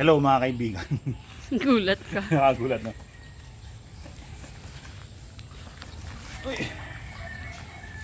Hello mga kaibigan. Gulat ka. Nakagulat no. Uy.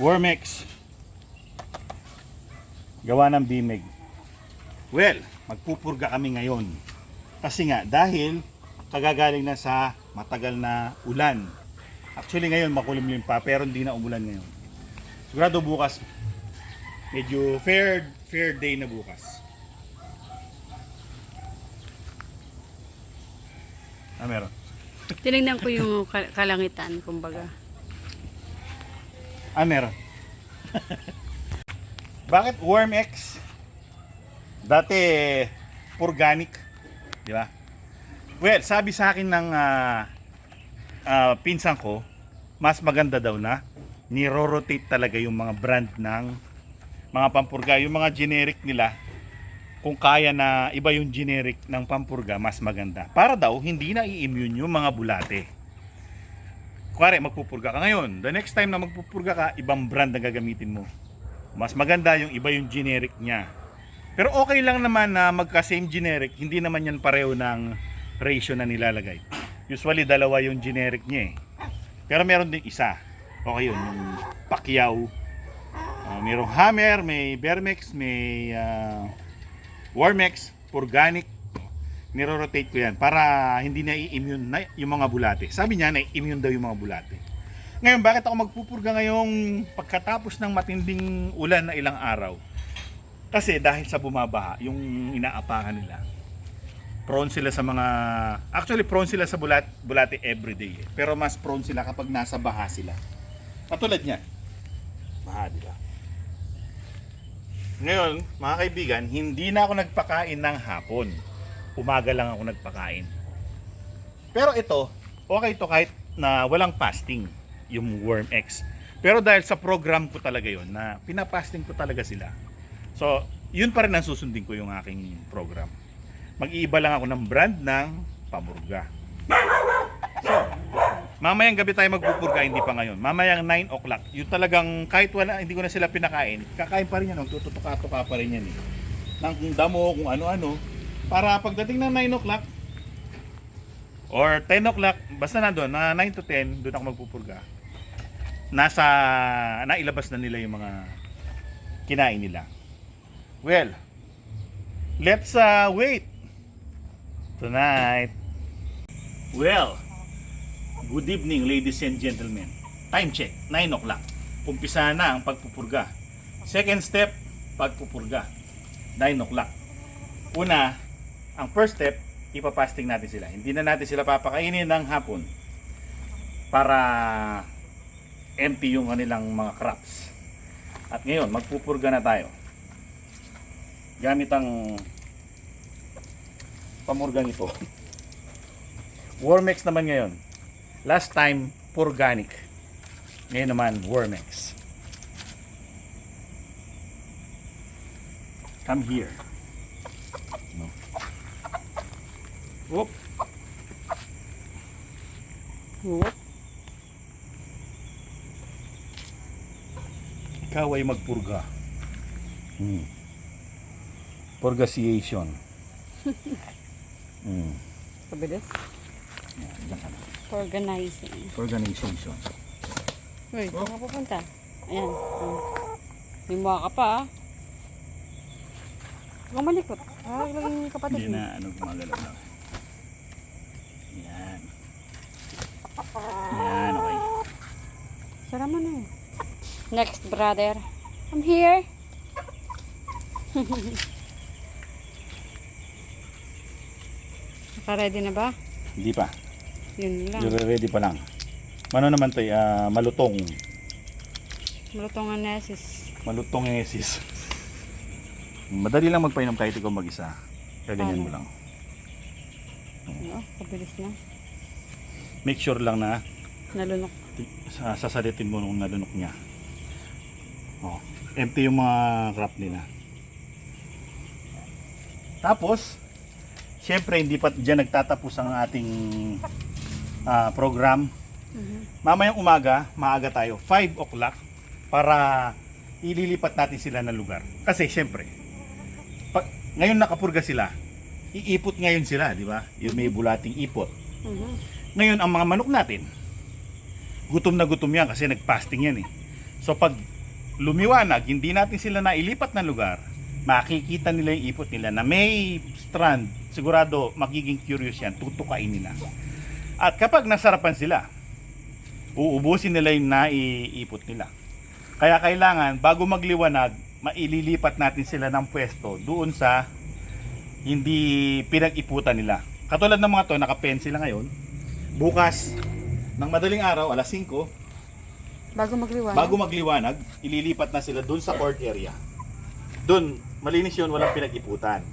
Wormex. Gawa ng Bimeg. Well, magpupurga kami ngayon. Kasi nga, dahil kagagaling na sa matagal na ulan. Actually ngayon makulimlim pa pero hindi na umulan ngayon. Sigurado bukas medyo fair fair day na bukas. Ah, meron. Tinignan ko yung kal- kalangitan, kumbaga. Ah, meron. Bakit Wormex? Dati organic, di ba? Well, sabi sa akin ng ah, ah, pinsan ko, mas maganda daw na niro-rotate talaga yung mga brand ng mga pampurga, yung mga generic nila. Kung kaya na iba yung generic ng pampurga, mas maganda. Para daw hindi na i-immune yung mga bulate. Kuwari, magpupurga ka ngayon. The next time na magpupurga ka, ibang brand na gagamitin mo. Mas maganda yung iba yung generic niya. Pero okay lang naman na magka-same generic, hindi naman yan pareho ng ratio na nilalagay. Usually, dalawa yung generic niya eh. Pero meron din isa. Okay yun, yung Pacquiao. Ah, merong Hammer, may Bermex, may ah, Warmex, Organic. Niro-rotate ko yan para hindi na i-immune na yung mga bulate. Sabi niya na immune daw yung mga bulate. Ngayon, bakit ako magpupurga ngayong pagkatapos ng matinding ulan na ilang araw? Kasi dahil sa bumabaha, yung inaapakan nila, prone sila sa mga... Actually, prone sila sa bulat, bulate everyday. Eh. Pero mas prone sila kapag nasa baha sila. Katulad niyan. Baha, di ba? Ngayon, mga kaibigan, hindi na ako nagpakain ng hapon. Umaga lang ako nagpakain. Pero ito, okay to kahit na walang fasting, yung Worm X. Pero dahil sa program ko talaga yon na pinapasting ko talaga sila. So, yun pa rin ang susundin ko yung aking program. Mag-iiba lang ako ng brand ng pamurga. So, mamayang gabi tayo magpupurga, hindi pa ngayon. Mamayang 9 o'clock, yung talagang kahit wala, hindi ko na sila pinakain, kakain pa rin yan, tututuka-tuka pa rin yan eh. Ng damo, kung ano-ano. Para pagdating ng 9 o'clock, or 10 o'clock, basta na doon, na 9 to 10, doon ako magpupurga. Nasa, nailabas na nila yung mga kinain nila. Well, let's uh, wait tonight. Well, good evening ladies and gentlemen. Time check, 9 o'clock. Umpisa na ang pagpupurga. Second step, pagpupurga. 9 o'clock. Una, ang first step, ipapasting natin sila. Hindi na natin sila papakainin ng hapon para empty yung kanilang mga crops. At ngayon, magpupurga na tayo. Gamit ang pamurgang ito. Wormex naman ngayon. Last time, Organic. Ngayon naman, Wormex. Come here. No. Whoop. Whoop. Ikaw ay magpurga. Hmm. Purgasiation. hmm. Kabilis. Yan, diyan ka na. Organizing. Organization. Uy, Oh. saan ka pupunta? Ayan. Hmm. Lima ka pa ah. Huwag malikot. Ah, lang yung kapatid Hindi na ano gumagalaw lang. Yan. Yan, okay. Sara mo na eh. Next, brother. I'm here. Naka-ready na ba? Hindi pa. Yun lang. You're ready pa lang. Ano naman to, ah, malutong. Malutong ang nesis. Malutong esis. Madali lang magpainom kahit ikaw mag-isa. Kaya ganyan mo lang. Ano? Kabilis na. Make sure lang na Nalunok. sa sasalitin mo nung nalunok niya. Oh, empty yung mga crop nila. Tapos, syempre hindi pa diyan nagtatapos ang ating ah, program. Mhm. Mamayang umaga, maaga tayo, 5 o'clock para ililipat natin sila ng lugar. Kasi syempre, pag, ngayon nakapurga sila, iipot ngayon sila, di ba? Yung may bulating ipot. Mhm. Ngayon, ang mga manok natin, gutom na gutom yan kasi nag-fasting yan eh. So pag lumiwanag, hindi natin sila nailipat na lugar, makikita nila yung ipot nila na may strand, sigurado magiging curious yan, tutukain nila. At kapag nasarapan sila, uubusin nila yung naiipot nila. Kaya kailangan, bago magliwanag, maililipat natin sila ng pwesto doon sa hindi pinag-iputan nila. Katulad ng mga to, nakapen sila ngayon. Bukas, ng madaling araw, alas 5, Bago magliwanag. bago magliwanag, ililipat na sila doon sa court area. Doon, malinis yun, walang pinag-iputan.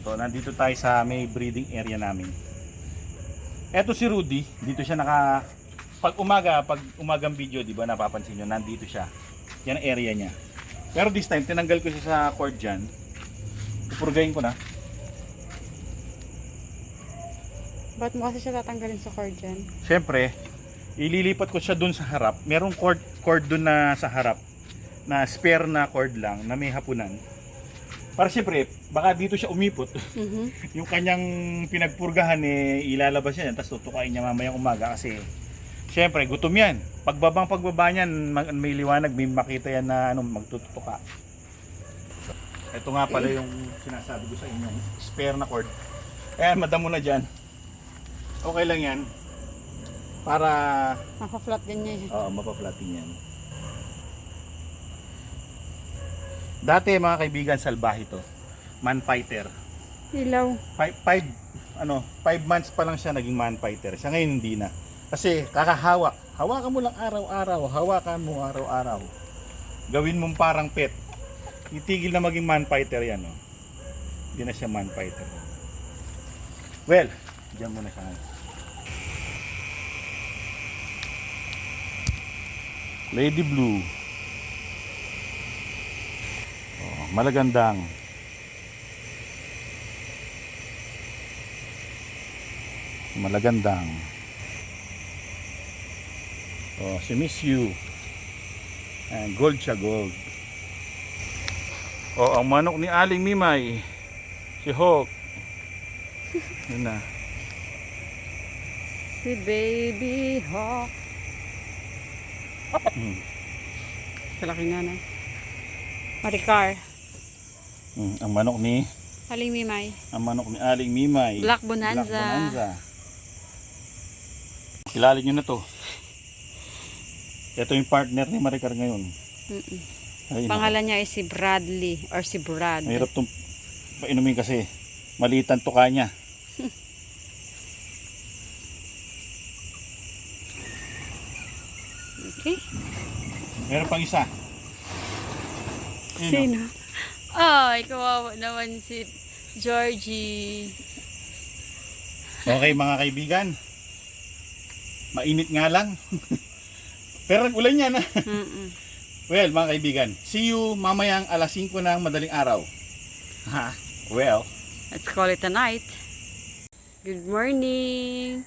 So, nandito tayo sa may breeding area namin. Eto si Rudy, dito siya naka... Pag umaga, pag umagang video, di ba, napapansin nyo, nandito siya. Yan ang area niya. Pero this time, tinanggal ko siya sa court dyan. Pupurgayin ko na. Ba't mo kasi siya tatanggalin sa cord dyan? Siyempre, ililipat ko siya dun sa harap. Merong cord, cord dun na sa harap na spare na cord lang na may hapunan. Para siyempre, baka dito siya umipot. Mhm. yung kanyang pinagpurgahan eh, ilalabas yan, tapos tutukain niya mamayang umaga kasi siyempre, gutom yan. Pagbabang pagbaba niyan, mag- may liwanag, may makita yan na ano, magtutuka. Ito nga pala yung sinasabi ko sa inyo, spare na cord. Ayan, madamo na dyan. Okay lang yan. Para Maka-flat niya. eh. Oo, mapaplatin yan. Dati mga kaibigan, salbahe to. Man fighter. Ilaw. Five, five, ano, five months pa lang siya naging man fighter. Siya ngayon hindi na. Kasi kakahawak. Hawakan mo lang araw-araw. Hawakan mo araw-araw. Gawin mong parang pet. Itigil na maging man fighter yan. Oh. Hindi na siya man fighter. Well, diyan muna siya ngayon. Lady Blue. Oh, malagandang. Malagandang. Oh, si Miss You. Ayan, gold siya, gold. Oh, ang manok ni Aling Mimay. Si Hawk. Yun na. Si Baby Hawk. Hmm. Kalaki nga na. Maricar. Hmm, ang manok ni Aling Mimay. ang manok ni Aling Mimay. Black Bonanza. Black Bonanza. Kilala nyo na to. Ito yung partner ni Maricar ngayon. Mm-mm. Ayun, Pangalan niya ay si Bradley or si Brad. Mahirap itong painumin kasi maliit ang tuka niya. Okay. Meron pang isa. Oh. Sino? Ay, kawawa naman si Georgie. Okay mga kaibigan. Mainit nga lang. Pero nag-ulan yan ha. Mm-mm. Well mga kaibigan, see you mamayang alas 5 ng madaling araw. Ha? Well, Let's call it a night. Good morning.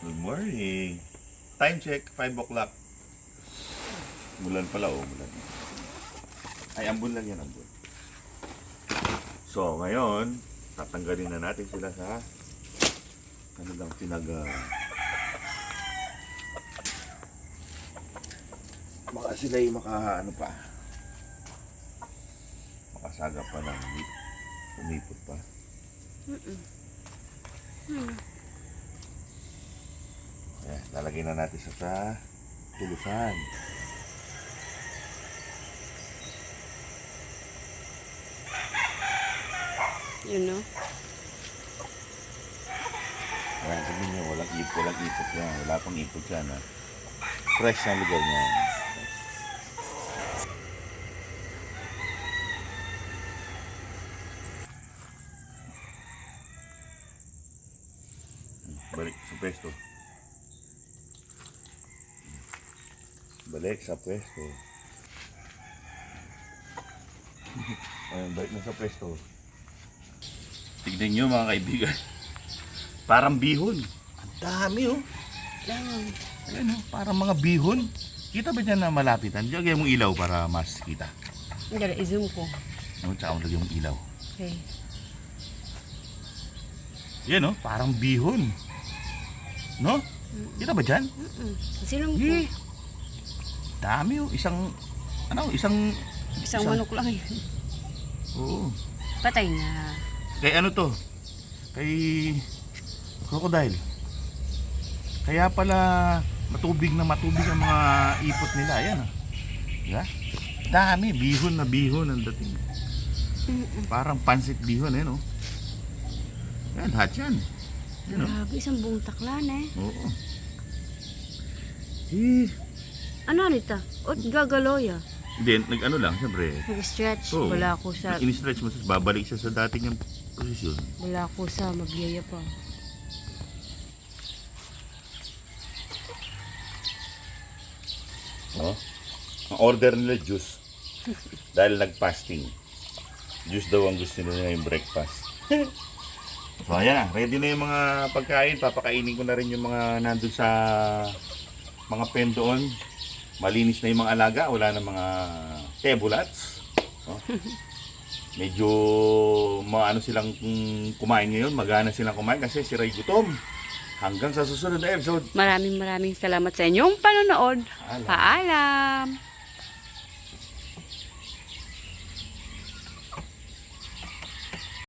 Good morning. Time check, 5 o'clock. Mulan pala, oh, mulan. Ay, ambon lang yan, ambon. So, ngayon, tatanggalin na natin sila sa ano lang pinag ah, baka sila yung maka ano pa? makasaga pa ng umipot pa. Ayan, lalagay na natin siya sa tulusan. You know? Ayan, sabihin niyo, walang ipot, walang ipot yan. Wala pang ipot yan, ha. Fresh na lugar niya. Balik sa pwesto. Balik sa pwesto. Ayan, balik na sa pwesto. Tignan nyo mga kaibigan. Parang bihon. Ang dami oh. Ayan oh, parang mga bihon. Kita ba dyan na malapitan? Diyan mong ilaw para mas kita. Hindi, i-zoom ko. Ano, tsaka mo lagyan yung ilaw. Okay. Yan oh, parang bihon. No? Kita ba dyan? Mm-mm. Sinong po? Eh, dami oh. Isang, ano, isang, Isang Isa. manok lang yan. oo. Patay na. Kay ano to? Kay crocodile. Kaya pala matubig na matubig ang mga ipot nila. Ayan ah. Diba? Dami. Bihon na bihon ang dating. Parang pansit bihon eh no? Yan, lahat yan. Yan oh. Grabe, isang buong taklan eh. Oo. Eh, Ano nita? O, gagaloy ah. Hindi, nag-ano lang, siyempre. Nag-stretch. Oo. Wala ko sa, In-stretch mo, babalik siya sa dating yung posisyon. wala ko sa magyaya pa. Oh. Ang order nila juice. Dahil nag-fasting. Juice daw ang gusto nila yung breakfast. so ayan na, ready na yung mga pagkain. Papakainin ko na rin yung mga nandun sa mga pen doon. Malinis na yung mga alaga. Wala na mga tebulats. Oh. Medyo maano silang kumain ngayon. Magana silang kumain kasi si Ray gutom. Hanggang sa susunod na episode. Maraming maraming salamat sa inyong panonood. Paalam. Paalam!